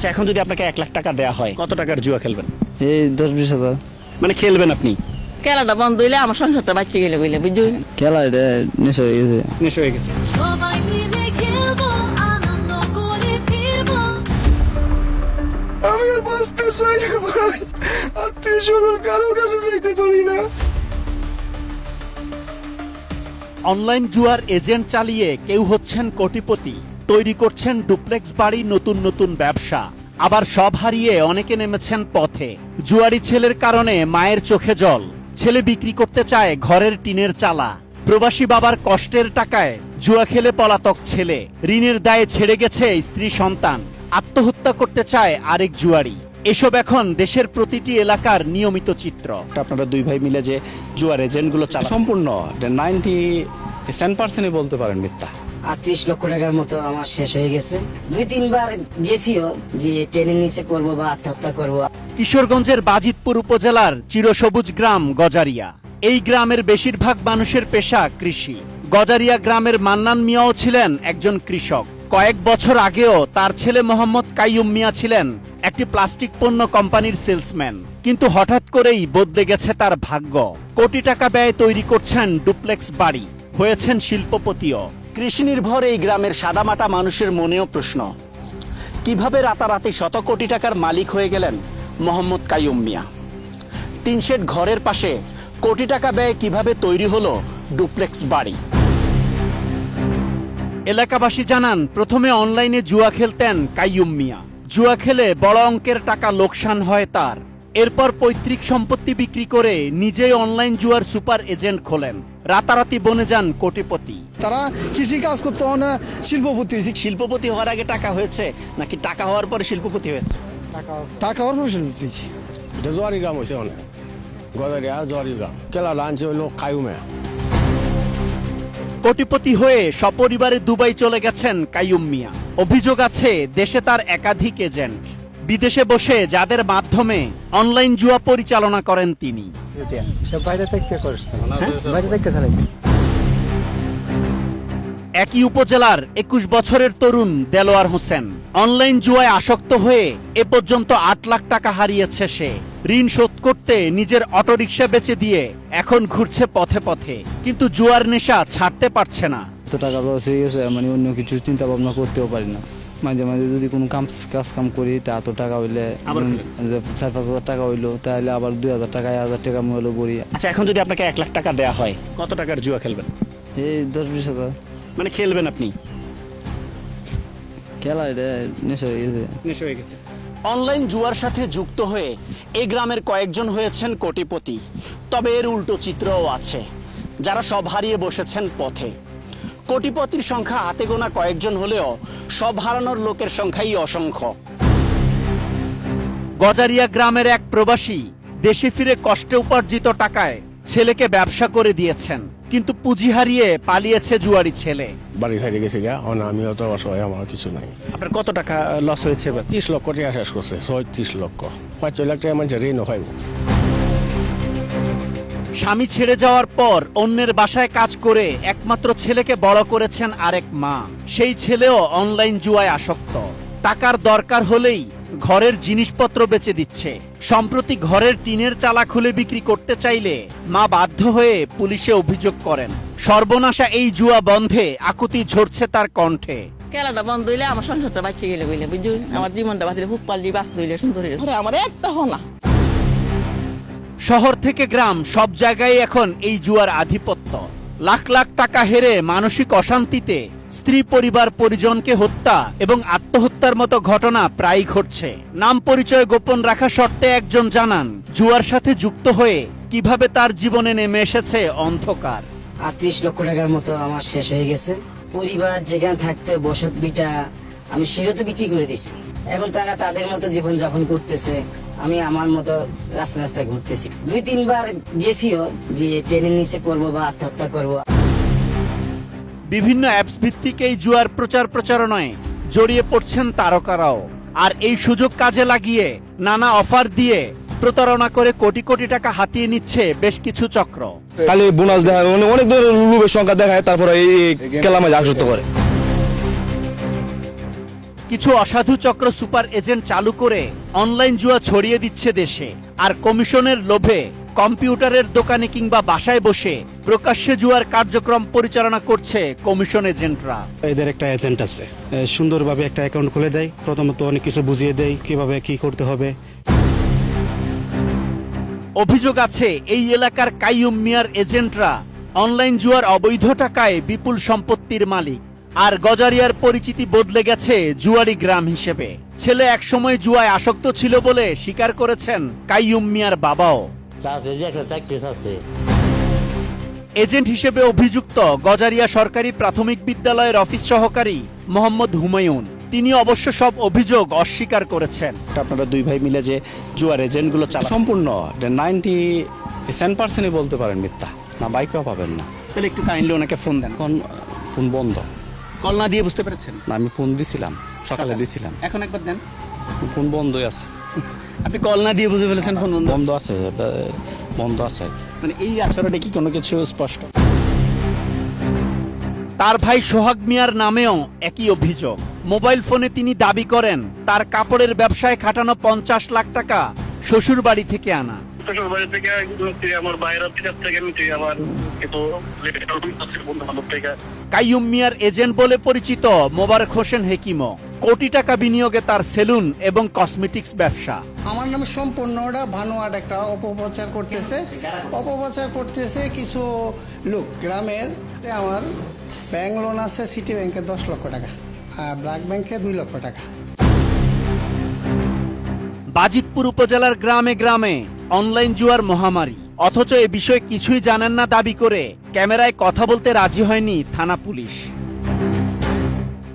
আচ্ছা এখন যদি আপনাকে এক লাখ টাকা দেওয়া হয় কত টাকার জুয়া খেলবেন? এই দশ বিশ হাজার। মানে খেলবেন আপনি? খেলাটা বন্ধ হইলে আমার সংসারটা বাচ্চা গেলে বুঝলে বুঝলি খেলা এটা নেশা হয়ে গেছে। নেশা হয়ে গেছে। সবাই মিলে খেলব আনন্দ করে ফিরবো। আমি আর বাঁচতে চাই না ভাই। আত্মীয় স্বজন কারও কাছে যাইতে পারি না। অনলাইন জুয়ার এজেন্ট চালিয়ে কেউ হচ্ছেন কোটিপতি। তৈরি করছেন ডুপ্লেক্স বাড়ি নতুন নতুন ব্যবসা। আবার সব হারিয়ে অনেকে নেমেছেন পথে। জুয়ারি ছেলের কারণে মায়ের চোখে জল। ছেলে বিক্রি করতে চায় ঘরের টিনের চালা। প্রবাসী বাবার কষ্টের টাকায় জুয়া খেলে পলাতক ছেলে। ঋণের দায়ে ছেড়ে গেছে স্ত্রী সন্তান। আত্মহত্যা করতে চায় আরেক জুয়ারি। এসব এখন দেশের প্রতিটি এলাকার নিয়মিত চিত্র। আপনারা দুই ভাই মিলে যে জুয়ার এজেন্টগুলো চালান সম্পূর্ণ নাইনটি সেভেন পার্সেন্টই বলতে পারেন মিথ্যা। আটত্রিশ লক্ষ টাকার মতো আমার শেষ হয়ে গেছে। দুই, তিনবার গেছিও যে ট্রেনের নিচে করব বা আত্মহত্যা করব। কিশোরগঞ্জের বাজিতপুর উপজেলার চিরসবুজ গ্রাম, গজারিয়া। এই গ্রামের বেশিরভাগ মানুষের পেশা কৃষি। গজারিয়া গ্রামের মান্নান মিয়াও ছিলেন একজন কৃষক। কয়েক বছর আগেও তার ছেলে মোহাম্মদ কাইয়ুম মিয়া ছিলেন একটি প্লাস্টিক পণ্য কোম্পানির সেলসম্যান। কিন্তু হঠাৎ করেই বদলে গেছে তার ভাগ্য। কোটি টাকা ব্যয় তৈরি করছেন ডুপ্লেক্স বাড়ি। হয়েছেন শিল্পপতিও। কৃষি নির্ভর এই গ্রামের সাদামাটা মানুষের মনেও প্রশ্ন। কীভাবে রাতারাতি শত কোটি টাকার মালিক হয়ে গেলেন মোহাম্মদ কাইয়ুম মিয়া? তিন শেড ঘরের পাশে কোটি টাকা ব্যয়ে কীভাবে তৈরি হলো ডুপ্লেক্স বাড়ি? এলাকাবাসী জানান, প্রথমে অনলাইনে জুয়া খেলতেন কাইয়ুম মিয়া। জুয়া খেলে বড় অঙ্কের টাকা লোকসান হয় তার। এরপর পৈতৃক সম্পত্তি বিক্রি করে নিজেই অনলাইন জুয়ার সুপার এজেন্ট খোলেন। রাতারাতি বনে যান কোটিপতি। তারা কৃষি কাজ করতে হয় না শিল্পপতি হয়েছে। শিল্পপতি হওয়ার আগে টাকা হয়েছে নাকি টাকা হওয়ার পরে শিল্পপতি হয়েছে? টাকা অল্প শিল্পপতি এটা জোয়ারি গ্রাম হয়েছে অনেক। গদারিয়া জোয়ারি গ্রাম। কেলা লাঞ্চ হইল কায়ুমে কোটিপতি হয়ে সপরিবারে দুবাই চলে গেছেন কাইয়ুম মিয়া। অভিযোগ আছে দেশে তার একাধিক এজেন্ট। বিদেশে বসে যাদের মাধ্যমে অনলাইন জুয়া পরিচালনা করেন তিনি। একই উপজেলার একুশ বছরের তরুণ দেলোয়ার হোসেন। অনলাইন জুয়ায় আসক্ত হয়ে এ পর্যন্ত আট লাখ টাকা হারিয়েছে সে। ঋণ শোধ করতে নিজের অটোরিকশা বেচে দিয়ে এখন ঘুরছে পথে পথে। কিন্তু জুয়ার নেশা ছাড়তে পারছে না। এত টাকা লস হয়ে গেছে মানে অন্য কিছু চিন্তা ভাবনা করতেও পারি না। মাঝে মাঝে যদি কোনো কাম কাজ কাম করি তা এত টাকা হইলে চার পাঁচ হাজার টাকা হইল তাহলে আবার দুই হাজার টাকা এক হাজার টাকা হলো করি আচ্ছা এখন যদি আপনাকে এক লাখ টাকা দেওয়া হয় কত টাকার জুয়া খেলবেন? এই দশ বিশ হাজার। মানে খেলবেন আপনি? খেলা এটা নেশা হয়ে গেছে। নেশা হয়ে গেছে। অনলাইন জুয়ার সাথে যুক্ত হয়ে এই গ্রামের কয়েকজন হয়েছেন কোটিপতি। তবে এর উল্টো চিত্রও আছে। যারা সব হারিয়ে বসেছেন পথে। কোটিপতির সংখ্যা হাতে গোনা কয়েকজন হলেও সব হারানোর লোকের সংখ্যাই অসংখ্য। গজারিয়া গ্রামের এক প্রবাসী দেশে ফিরে কষ্টে উপার্জিত টাকায় ছেলেকে ব্যবসা করে দিয়েছেন। কিন্তু পুঁজি হারিয়ে পালিয়েছে জুয়ারি ছেলে। বাড়ি হারিয়ে গেছে গা অন আমি অত অসহায় আমার কিছু নাই। আপনার কত টাকা লস হয়েছে ত্রিশ লক্ষ টাকা শেষ করছে ছয়ত্রিশ লক্ষ। পাঁচ ছয় লাখ টাকা মানুষ ঋণও খাইব স্বামী ছেড়ে যাওয়ার পর অন্যের বাসায় কাজ করে একমাত্র ছেলেকে বড় করেছেন আরেক মা। সেই ছেলেও অনলাইন জুয়ায় আসক্ত। টাকার দরকার হলেই ঘরের জিনিসপত্র বেচে দিচ্ছে। সম্প্রতি ঘরের টিনের চালা খুলে বিক্রি করতে চাইলে মা বাধ্য হয়ে পুলিশে অভিযোগ করেন। সর্বনাশা এই জুয়া বন্ধে আকুতি ঝরছে তার কণ্ঠে। খেলাটা বন্ধ হইলে আমার সংসারটা বাচ্চা গেলে বুঝলে আমার জীবনটা বাঁচলে খুব পাল্লি বাঁচতে হইলে সুন্দর হইলে। আমার একটা হনা শহর থেকে গ্রাম সব জায়গায় এখন এই জুয়ার আধিপত্য। লাখ লাখ টাকা হেরে মানসিক অশান্তিতে স্ত্রী পরিবার পরিজনকে হত্যা এবং আত্মহত্যার মতো ঘটনা প্রায়ই ঘটছে। নাম পরিচয় গোপন রাখা শর্তে একজন জানান, জুয়ার সাথে যুক্ত হয়ে কীভাবে তার জীবনে নেমে এসেছে অন্ধকার। আটত্রিশ লক্ষ টাকার মতো আমার শেষ হয়ে গেছে। পরিবার যেখানে থাকতে বসত বিটা আমি সেটা তো বিক্রি করে দিছি। এখন তারা তাদের মতো জীবন যাপন করতেছে, আমি আমার মতো রাস্তা রাস্তায় ঘুরতেছি। দুই তিনবার গেছিও যে ট্রেনের নিচে করব বা আত্মহত্যা করব। বিভিন্ন অ্যাপস ভিত্তিক এই জুয়ার প্রচার প্রচারণায় জড়িয়ে পড়ছেন তারকারাও। আর এই সুযোগ কাজে লাগিয়ে নানা অফার দিয়ে প্রতারণা করে কোটি কোটি টাকা হাতিয়ে নিচ্ছে বেশ কিছু চক্র। খালি বোনাস দেখায় মানে অনেক ধরনের লোভের সংখ্যা দেখায় তারপরে এই খেলা মাঝে আসক্ত করে। কিছু অসাধু চক্র সুপার এজেন্ট চালু করে অনলাইন জুয়া ছড়িয়ে দিচ্ছে দেশে আর কমিশনের লোভে কম্পিউটারের দোকানে কিংবা বাসায় বসে প্রকাশ্যে জুয়ার কার্যক্রম পরিচালনা করছে কমিশন এজেন্টরা। এদের একটা এজেন্ট আছে। সুন্দরভাবে একটা অ্যাকাউন্ট খুলে দেয়। প্রথমত অনেক কিছু বুঝিয়ে দেয় কীভাবে কি করতে হবে। অভিযোগ আছে এই এলাকার কাইয়ুম মিয়ার এজেন্টরা অনলাইন জুয়ার অবৈধ টাকায় বিপুল সম্পত্তির মালিক। আর গজারিয়ার পরিচিতি বদলে গেছে জুয়ারি গ্রাম হিসেবে। ছেলে একসময় জুয়ায় আসক্ত ছিল বলে স্বীকার করেছেন কাইয়ুম মিয়ার বাবাও। এজেন্ট হিসেবে অভিযুক্ত গজারিয়া সরকারি প্রাথমিক বিদ্যালয়ের অফিস সহকারী মোহাম্মদ হুমায়ুন। তিনি অবশ্য সব অভিযোগ অস্বীকার করেছেন। আপনারা দুই ভাই মিলে যে জুয়ার এজেন্টগুলো চালান সম্পূর্ণ। নাইনটি সেভেন পার্সেন্টই বলতে পারেন মিথ্যা। না বাইকেও পাবেন না। তাহলে একটু কাইন্ডলি ওনাকে ফোন দেন। এখন ফোন বন্ধ। কল না দিয়ে বুঝতে পেরেছেন? না আমি ফোন দিছিলাম। সকালে দিছিলাম। এখন একবার দেন। ফোন বন্ধই আছে। আপনি কল না দিয়ে বুঝে ফেলেছেন ফোন বন্ধ বন্ধ আছে? বন্ধ আছে মানে এই আচরণে কি কোনো কিছু স্পষ্ট? তার ভাই সোহাগ মিয়ার নামেও একই অভিযোগ। মোবাইল ফোনে তিনি দাবি করেন তার কাপড়ের ব্যবসায় খাটানো পঞ্চাশ লাখ টাকা শ্বশুর বাড়ি থেকে আনা। শ্বশুর বাড়ি থেকে আমার বাইরের থেকে থেকে আমার কিন্তু বন্ধু বান্ধব থেকে। কাইয়ুম মিয়ার এজেন্ট বলে পরিচিত মোবারক হোসেন হেকিমো কোটি টাকা বিনিয়োগে তার সেলুন এবং কসমেটিক্স ব্যবসা। আমার নামে সম্পূর্ণ ওটা ভানুয়াট একটা অপপ্রচার করতেছে। অপপ্রচার করতেছে কিছু লোক গ্রামের। আমার ব্যাংক লোন আছে সিটি ব্যাংকে দশ লক্ষ টাকা আর ব্র্যাক ব্যাংকে দুই লক্ষ টাকা। বাজিতপুর উপজেলার গ্রামে গ্রামে অনলাইন জুয়ার মহামারী। অথচ এ বিষয়ে কিছুই জানেন না দাবি করে। ক্যামেরায় কথা বলতে রাজি হয়নি থানা পুলিশ।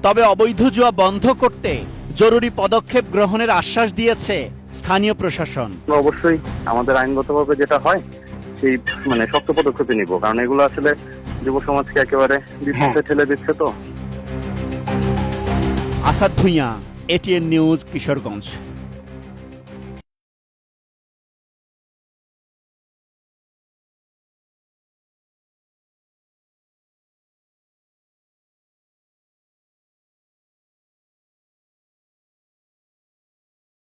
তবে অবৈধ জুয়া বন্ধ করতে জরুরি পদক্ষেপ গ্রহণের আশ্বাস দিয়েছে স্থানীয় প্রশাসন। অবশ্যই আমাদের আইনগতভাবে যেটা হয় সেই মানে শক্ত পদক্ষেপে নিব। কারণ এগুলো আসলে যুব সমাজকে একেবারে বিপদে ঠেলে দিচ্ছে তো। Asad Bhuiyan ATN news Kishoreganj.